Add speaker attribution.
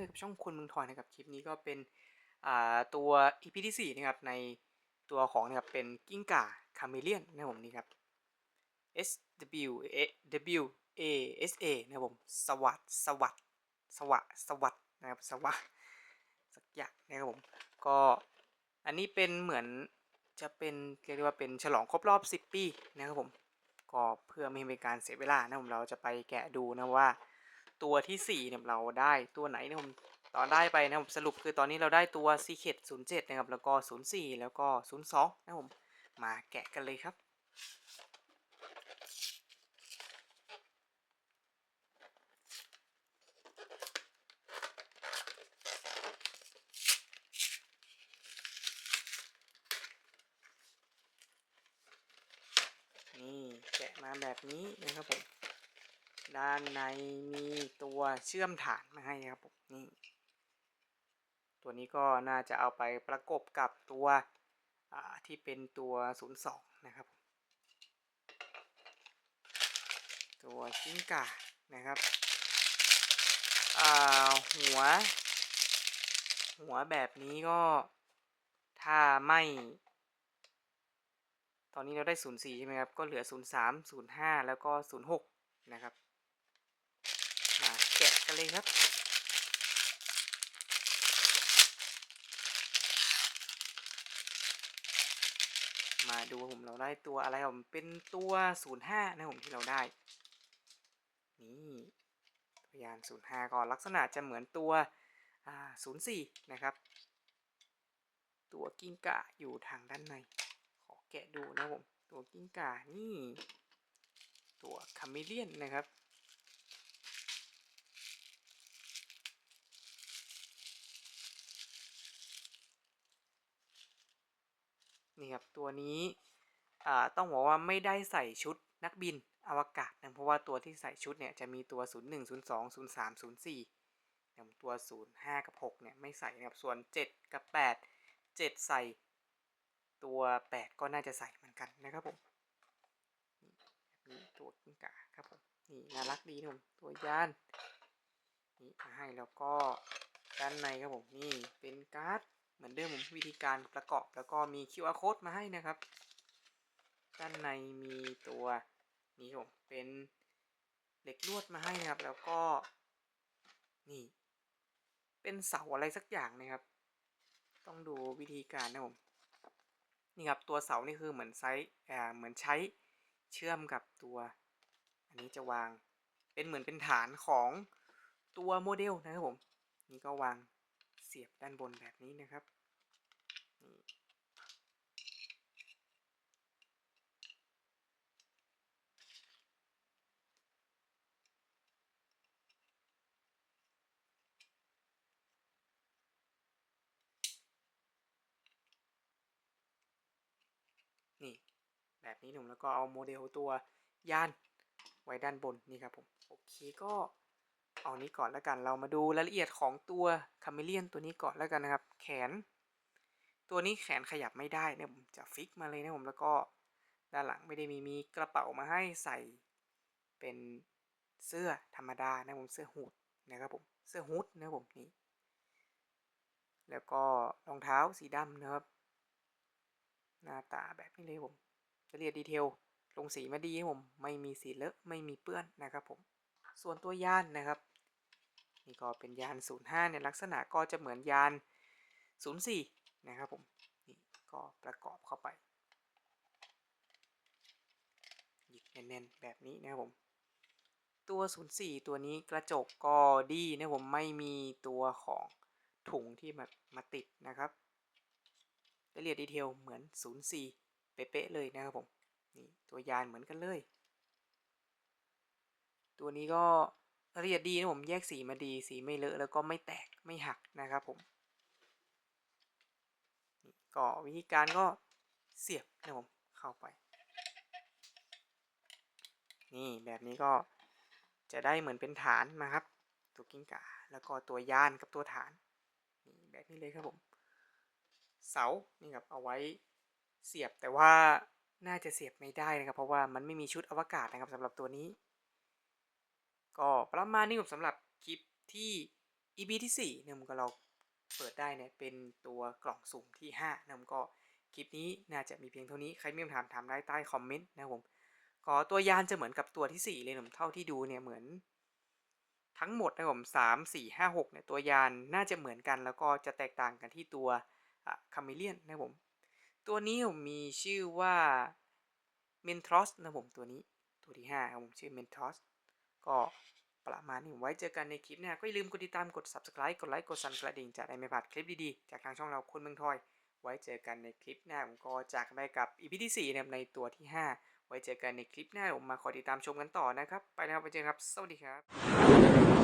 Speaker 1: เคยกับช่องคนเมืองทอยนะครับคลิปนี้ก็เป็นตัว EP ที่4นะครับในตัวของนะครับเป็นกิ้งก่าคาเมเลียนนะครับผมนี่ครับ S W A W A S A นะครับผมสวัสดสวัสดสวัสดสวัสดนะครับสวัสดสักอย่างนะครับผมก็อันนี้เป็นเหมือนจะเป็นเรียกได้ว่าเป็นฉลองครบรอบ 10 ปีนะครับผมก็เพื่อไม่ให้เป็นการเสียเวลานะผมเราจะไปแกะดูนะว่า ตัวที่ 4 เนี่ยเราได้ตัวไหนนะผมตอนได้ไปนะผมสรุปคือตอนนี้เราได้ตัว Secret 07 นะครับ แล้วก็ 04 แล้วก็ 02 นะผมมาแกะกันเลยครับ นี่แกะมาแบบนี้นะครับผม ด้านในมีตัวเชื่อมฐานมาให้ครับผมนี่ตัวนี้ก็น่าจะเอาไปประกบกับตัวที่เป็นตัว 02 นะครับ ตัวกิ้งก่านะครับหัว หัวแบบนี้ก็ถ้าไม่ ตอนนี้เราได้ 04 ใช่ไหมครับ ก็เหลือ 03 05 แล้วก็ 06 นะครับ กันเลยครับ มาดูผมเราได้ตัวอะไรผมเป็นตัว 05 นะผมที่เราได้ นี่ตัวยาน 05ก็ลักษณะจะเหมือนตัว 04 นะครับ ตัวกิ้งก่าอยู่ทางด้านใน ขอแกะดูนะผม ตัวกิ้งก่านี่ ตัวคาเมเลียนนะครับ นี่ครับตัวนี้ต้องบอกว่าไม่ได้ใส่ชุดนักบินอวกาศนะเพราะว่าตัวที่ใส่ชุดเนี่ยจะมีตัว 01 02 03 04อย่างตัว 05 กับ 6 เนี่ยไม่ใส่นะครับ ส่วน 7 กับ 8 7 ใส่ตัว 8 ก็น่าจะใส่เหมือนกันนะครับผมนี่ตัวกิ้งก่าครับผมนี่น่ารักดีนะผมตัวยานนี่มาให้แล้วก็ด้านในครับผมนี่เป็นการ์ด เหมือนเดิมผมวิธีการประกอบแล้วก็มี QR code มาให้นะครับ ด้านในมีตัวนี้ผมเป็นเหล็กลวดมาให้นะครับ แล้วก็นี่ เป็นเสาอะไรสักอย่างนะครับ ต้องดูวิธีการนะผมนี่ครับตัวเสานี่คือเหมือนไซส์เหมือนใช้เชื่อมกับตัว อันนี้จะวางเป็นเหมือนเป็นฐานของตัวโมเดลนะครับผม นี่ก็วาง เสียบด้านบนแบบนี้นะครับนี่นี่ แบบนี้หนุ่มแล้วก็เอาโมเดลตัว ยาน ไว้ด้านบนนี่ครับผม โอเคก็ เอานี้ก่อนแล้วกัน เรามาดูรายละเอียดของตัวคาเมเลียนตัวนี้ก่อนแล้วกันนะครับ แขน ตัวนี้แขนขยับไม่ได้เนี่ยผมจะฟิกมาเลยนะผมแล้วก็ด้านหลังไม่ได้มีมีกระเป๋ามาให้ใส่เป็นเสื้อธรรมดานะผมเสื้อฮูดนะครับผมเสื้อฮูดนะผมนี่แล้วก็รองเท้าสีดำนะครับ หน้าตาแบบนี้เลยผมละเอียดดีเทลลงสีมาดีผมไม่มีสีเลอะไม่มีเปื้อนนะครับผมส่วนตัวยานนะครับ นี่ก็เป็นยาน 05 เนี่ยลักษณะก็จะเหมือนยาน 04 นะครับผม นี่ก็ประกอบเข้าไป หยิบแน่นๆ แบบนี้นะครับผม ตัว 04 ตัวนี้กระจกก็ดีนะผมไม่มีตัวของถุงที่มามาติดนะครับรายละเอียดดีเทลเหมือน 04 เป๊ะๆเลยนะครับผม นี่ตัวยานเหมือนกันเลย ตัวนี้ก็ ละเอียดดีนะผมแยกสีมาดีสีไม่เลอะแล้วก็ไม่แตกไม่หักนะครับผมก็วิธีการก็เสียบนะผมเข้าไป นี่แบบนี้ก็จะได้เหมือนเป็นฐานมาครับ ตัวกิ้งก่าแล้วก็ตัวยานกับตัวฐานนี่แบบนี้เลยครับผม เสานี่ครับเอาไว้เสียบแต่ว่าน่าจะเสียบไม่ได้นะครับ เพราะว่ามันไม่มีชุดอวกาศนะครับสำหรับตัวนี้ ก็ประมาณนี้ครับสำหรับคลิปที่ EP ที่4เนี่ยผมก็เราเปิดได้เนี่ยเป็นตัวกล่องสุ่มที่ 5นะผมก็คลิปนี้น่าจะมีเพียงเท่านี้ ใครมีคำถามถามได้ใต้คอมเมนต์นะครับผมก็ตัวยานจะเหมือนกับตัวที่ 4 เลยผมเท่าที่ดูเนี่ยเหมือน ทั้งหมดนะครับผมสามสี่ห้าหกเนี่ยตัวยานน่าจะเหมือนกัน แล้วก็จะแตกต่างกันที่ตัวคาเมเลียนนะครับผมตัวนี้ผมมีชื่อว่าเมนทรอสนะผมตัวนี้ตัวที่5ครับผมชื่อเมนทรอส ก็ประมาณนี้ไว้เจอกันในคลิปหน้าก็อย่าลืมกดติดตามกด subscribe กดไลค์กดสั่นกระดิ่งจะได้ไม่พลาดคลิปดีๆ จากทางช่องเราคนเมืองทอย ไว้เจอกันในคลิปหน้าผมก็จากไปกับ EP ที่4นะครับในตัวที่ 5 ไว้เจอกันในคลิปหน้าผมมาคอยติดตามชมกันต่อนะครับ ไปนะครับไปเจอครับ สวัสดีครับ